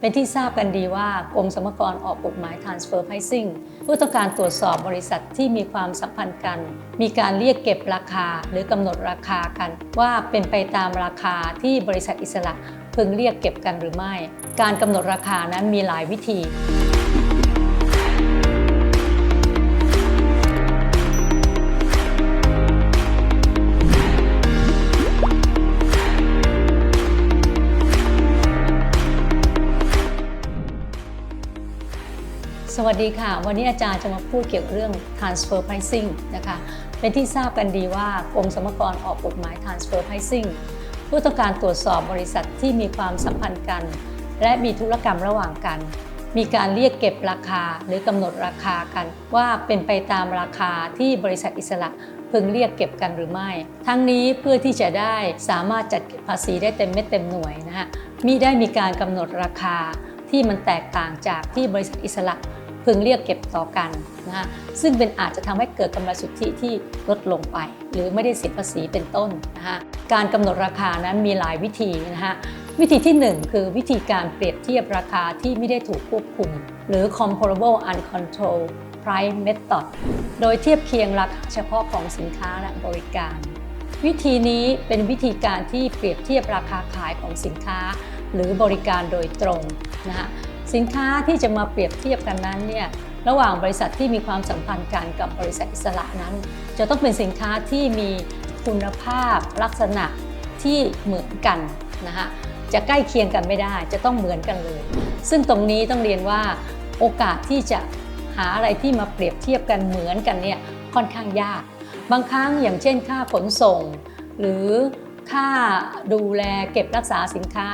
เป็นที่ทราบกันดีว่ากรมสรรพากรออกกฎหมาย transfer pricing เพื่อต้องการตรวจสอบบริษัทที่มีความสัมพันธ์กัน มีการเรียกเก็บราคาหรือกำหนดราคากัน ว่าเป็นไปตามราคาที่บริษัทอิสระพึงเรียกเก็บกันหรือไม่ การกำหนดราคานั้นมีหลายวิธี สวัสดีค่ะ วันนี้อาจารย์จะมาพูดเกี่ยวกับเรื่อง transfer pricing นะคะ เป็นที่ทราบกันดีว่ากรมสรรพากรออกกฎหมาย transfer pricing เพื่อต้องการตรวจสอบบริษัทที่มีความสัมพันธ์กัน และมีธุรกรรมระหว่างกัน มีการเรียกเก็บราคาหรือกำหนดราคากัน ว่าเป็นไปตามราคาที่บริษัทอิสระพึงเรียกเก็บกันหรือไม่ ทั้งนี้เพื่อที่จะได้สามารถจัดเก็บภาษีได้เต็มเม็ดเต็มหน่วยนะฮะมิได้มีการกำหนดราคาที่มันแตกต่างจากที่บริษัทอิสระ พึงเรียกเก็บต่อกันนะฮะซึ่งเป็นอาจจะทำให้เกิดกำไรสุทธิที่ลดลงไป หรือไม่ได้เสียภาษีเป็นต้นนะฮะการกำหนดราคานั้นมีหลายวิธีนะฮะวิธีที่ 1 คือวิธีการเปรียบเทียบราคาที่ไม่ได้ถูกควบคุม หรือ comparable uncontrolled price method โดยเทียบเคียงราคาเฉพาะของสินค้าและบริการ วิธีนี้เป็นวิธีการที่เปรียบเทียบราคาขายของสินค้า หรือบริการโดยตรงนะฮะ สินค้าที่จะมาเปรียบเทียบกันนั้นเนี่ยระหว่างบริษัทที่มีความสัมพันธ์กันกับบริษัทอิสระนั้น จะต้องเป็นสินค้าที่มีคุณภาพลักษณะที่เหมือนกันนะฮะจะใกล้เคียงกันไม่ได้จะต้องเหมือนกันเลย ซึ่งตรงนี้ต้องเรียนว่าโอกาสที่จะหาอะไรที่มาเปรียบเทียบกันเหมือนกันเนี่ยค่อนข้างยาก บางครั้งอย่างเช่น ค่าขนส่ง หรือค่าดูแลเก็บรักษาสินค้า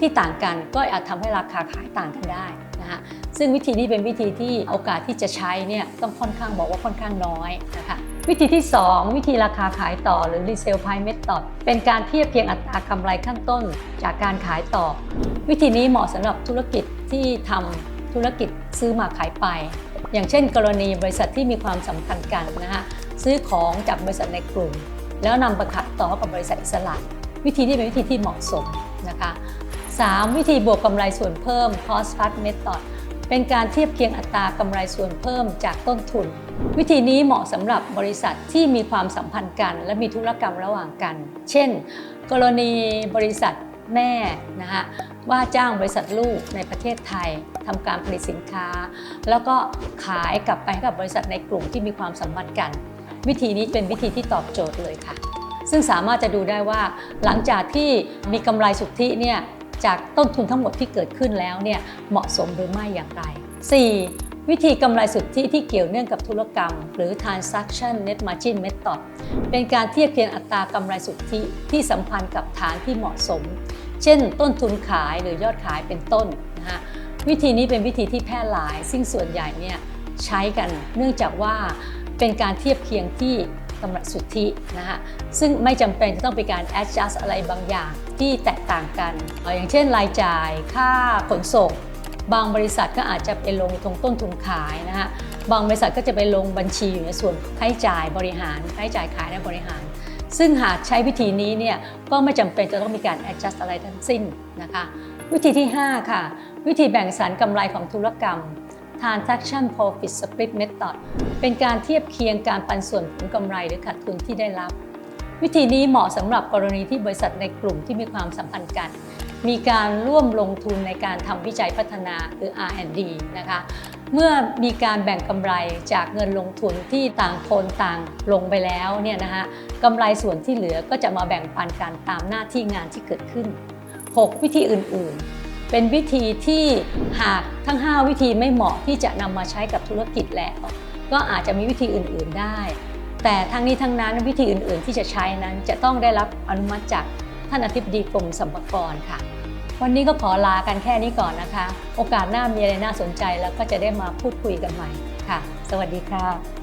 ที่ต่างกันก็อาจทำให้ราคาขายต่างกันได้นะฮะซึ่งวิธีนี้เป็นวิธีที่โอกาสที่จะใช้เนี่ยต้องค่อนข้างบอกว่าค่อนข้างน้อยนะคะวิธีที่ 2 วิธีราคาขายต่อหรือ resale price method เป็นการเทียบเคียงอัตรากำไรขั้นต้นจากการขายต่อ วิธีนี้เหมาะสำหรับธุรกิจที่ทำธุรกิจซื้อมาขายไป อย่างเช่น กรณีบริษัทที่มีความสัมพันธ์กันนะฮะซื้อของจากบริษัทในกลุ่ม แล้วนำไปขายต่อกับบริษัทอิสระ วิธีนี้เป็นวิธีที่เหมาะสมนะคะ 3. วิธีบวกกำไรส่วนเพิ่ม cost plus method เป็นการเทียบเคียงอัตรากำไรส่วนเพิ่มจากต้นทุน วิธีนี้เหมาะสำหรับบริษัทที่มีความสัมพันธ์กัน และมีธุรกรรมระหว่างกัน เช่น กรณีบริษัทแม่นะฮะว่าจ้างบริษัทลูกในประเทศไทยทำการผลิตสินค้า แล้วก็ขายกลับไปให้กับบริษัทในกลุ่มที่มีความสัมพันธ์กัน วิธีนี้เป็นวิธีที่ตอบโจทย์เลยค่ะ ซึ่งสามารถจะดูได้ว่าหลังจากที่มีกำไรสุทธิเนี่ย จากต้นทุนทั้งหมดที่เกิดขึ้นแล้วเนี่ยเหมาะสมหรือไม่อย่างไร 4. วิธีกำไรสุทธิที่เกี่ยวเนื่องกับธุรกรรม หรือ transaction net margin method เป็นการเทียบเคียงอัตรากำไรสุทธิที่สัมพันธ์กับฐานที่เหมาะสม เช่น ต้นทุนขายหรือยอดขายเป็นต้นนะฮะวิธีนี้เป็นวิธีที่แพร่หลาย ซึ่งส่วนใหญ่เนี่ยใช้กันเนื่องจากว่าเป็นการเทียบเคียงที่กำไรสุทธินะฮะซึ่งไม่จำเป็นจะต้องเป็นการ adjust อะไรบางอย่าง ที่แตกต่างกัน อย่างเช่น รายจ่ายค่าขนส่ง บางบริษัทก็อาจจะไปลงตรงต้นทุนขายนะฮะบางบริษัทก็จะไปลงบัญชีอยู่ในส่วนค่าใช้จ่ายบริหารค่าใช้จ่ายขายและบริหาร ซึ่งหากใช้วิธีนี้เนี่ยก็ไม่จำเป็นจะต้องมีการ adjust อะไรทั้งสิ้นนะคะวิธีที่ 5 ค่ะ วิธีแบ่งสรรกำไรของธุรกรรม transaction profit split method เป็นการเทียบเคียงการปันส่วนผลกำไรหรือขาดทุนที่ได้รับ วิธีนี้เหมาะสำหรับกรณีที่บริษัทในกลุ่มที่มีความสัมพันธ์กัน มีการร่วมลงทุนในการทำวิจัยพัฒนาหรือ R&D นะคะเมื่อมีการแบ่งกำไรจากเงินลงทุนที่ต่างคนต่างลงไปแล้วเนี่ยนะคะกำไรส่วนที่เหลือก็จะมาแบ่งปันกันตามหน้าที่งานที่เกิดขึ้น 6 วิธีอื่นๆ เป็นวิธีที่หากทั้ง 5 วิธีไม่เหมาะที่จะนำมาใช้กับธุรกิจแล้ว ก็อาจจะมีวิธีอื่น ๆได้ แต่ทั้งนี้ทั้งนั้นวิธีอื่น ๆ ที่จะใช้นั้นจะต้องได้รับอนุมัติจากท่านอธิบดีกรมสรรพากรค่ะ วันนี้ก็ขอลากันแค่นี้ก่อนนะคะ โอกาสหน้ามีอะไรน่าสนใจแล้วก็จะได้มาพูดคุยกันใหม่ค่ะ สวัสดีค่ะ